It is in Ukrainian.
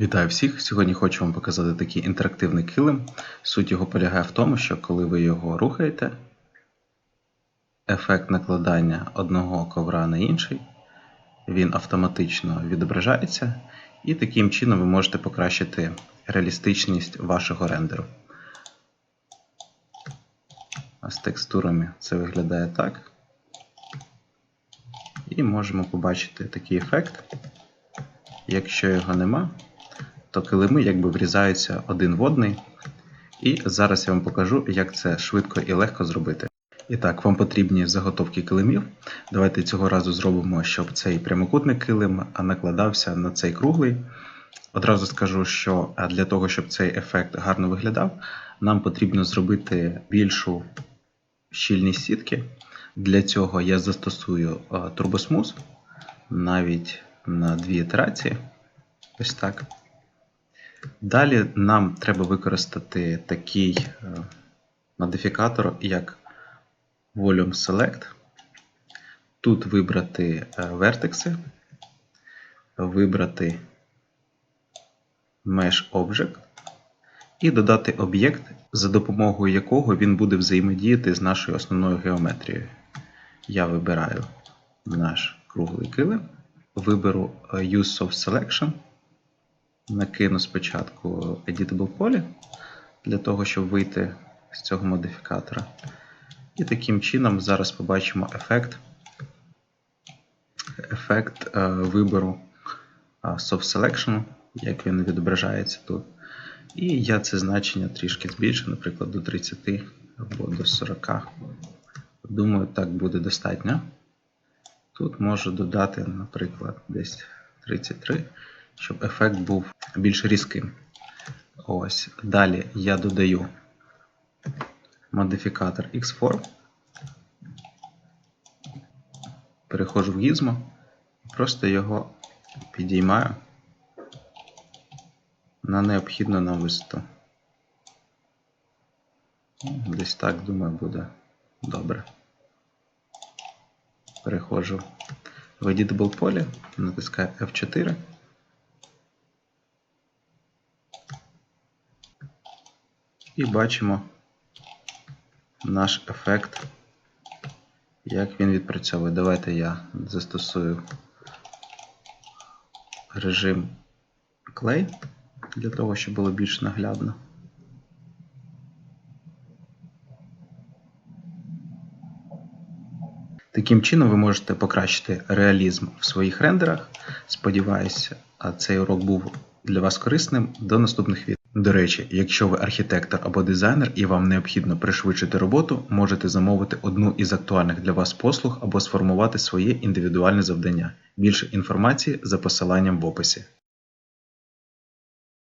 Вітаю всіх! Сьогодні хочу вам показати такий інтерактивний килим. Суть його полягає в тому, що коли ви його рухаєте, ефект накладання одного ковра на інший, він автоматично відображається, і таким чином ви можете покращити реалістичність вашого рендеру. А з текстурами це виглядає так. І можемо побачити такий ефект. Якщо його нема, то килими якби врізаються один в одний. І зараз я вам покажу, як це швидко і легко зробити. І так, вам потрібні заготовки килимів. Давайте цього разу зробимо, щоб цей прямокутний килим накладався на цей круглий. Одразу скажу, що для того, щоб цей ефект гарно виглядав, нам потрібно зробити більшу щільність сітки. Для цього я застосую турбосмуз навіть на дві ітерації. Ось так. Далі нам треба використати такий е, модифікатор, як Volume Select. Тут вибрати е, вертекси, вибрати Mesh Object і додати об'єкт, за допомогою якого він буде взаємодіяти з нашою основною геометрією. Я вибираю наш круглий килим, виберу е, Use of Selection накину спочатку Editable Poly для того, щоб вийти з цього модифікатора. І таким чином зараз побачимо ефект ефект е, вибору е, Soft Selection, як він відображається тут. І я це значення трішки збільшу, наприклад, до 30 або до 40. Думаю, так буде достатньо. Тут можу додати, наприклад, десь 33 щоб ефект був більш різким. Ось. Далі я додаю модифікатор Xform. Переходжу в Gizmo, просто його підіймаю на необхідну нам висоту. Десь так, думаю, буде добре. Переходжу в Editable поле, натискаю F4. І бачимо наш ефект, як він відпрацьовує. Давайте я застосую режим клей для того, щоб було більш наглядно. Таким чином ви можете покращити реалізм в своїх рендерах. Сподіваюся, цей урок був для вас корисним. До наступних відео. До речі, якщо ви архітектор або дизайнер і вам необхідно пришвидшити роботу, можете замовити одну із актуальних для вас послуг або сформувати своє індивідуальне завдання. Більше інформації за посиланням в описі.